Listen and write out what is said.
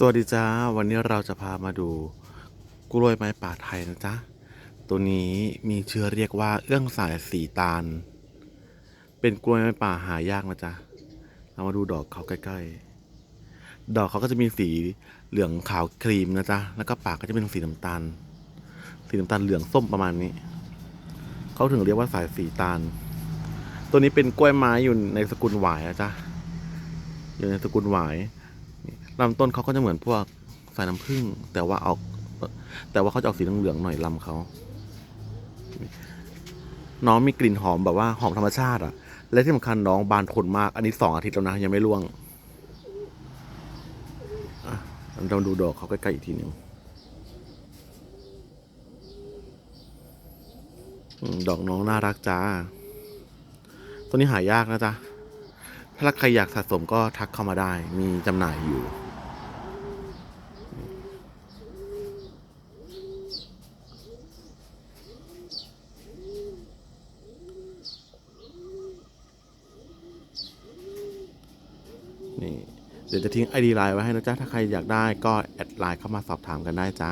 สวัสดีจ้า วันนี้เราจะพามาดูกล้วยไม้ป่าไทยนะจ๊ะ ตัวนี้มีชื่อเรียกว่าเอื้องสายสีตาล เป็นกล้วยไม้ป่าหายากนะจ๊ะ เรามาดูดอกเขาใกล้ๆ ดอกเขาก็จะมีสีเหลืองขาวครีมนะจ๊ะ แล้วก็ปากก็จะเป็นสีน้ำตาล สีน้ำตาลเหลืองส้มประมาณนี้ เขาถึงเรียกว่าสายสีตาล ตัวนี้เป็นกล้วยไม้อยู่ในสกุลหวายนะจ๊ะ อยู่ในสกุลหวาย ลำต้นเขาก็จะเหมือนพวกสายน้ำผึ้งแต่ว่าออกเอ่อแต่ว่าเขาจะออกสีเหลืองๆหน่อยลำเขา น้องมีกลิ่นหอมแบบว่าหอมธรรมชาติอะและที่สำคัญน้องบานทนมาก อันนี้สองอาทิตย์แล้วนะยังไม่ร่วงเราดูดอกเขาใกล้ๆอีกทีหนึ่งดอกน้องน่ารักจ้า ตัวนี้หายากนะจ๊ะ ถ้าใครอยากสะสมก็ทักเข้ามาได้ มีจำหน่ายอยู่ นี่เดี๋ยวจะทิ้งไอดีไลน์ไว้ให้นะจ๊ะ ถ้าใครอยากได้ก็แอดไลน์เข้ามาสอบถามกันได้จ้า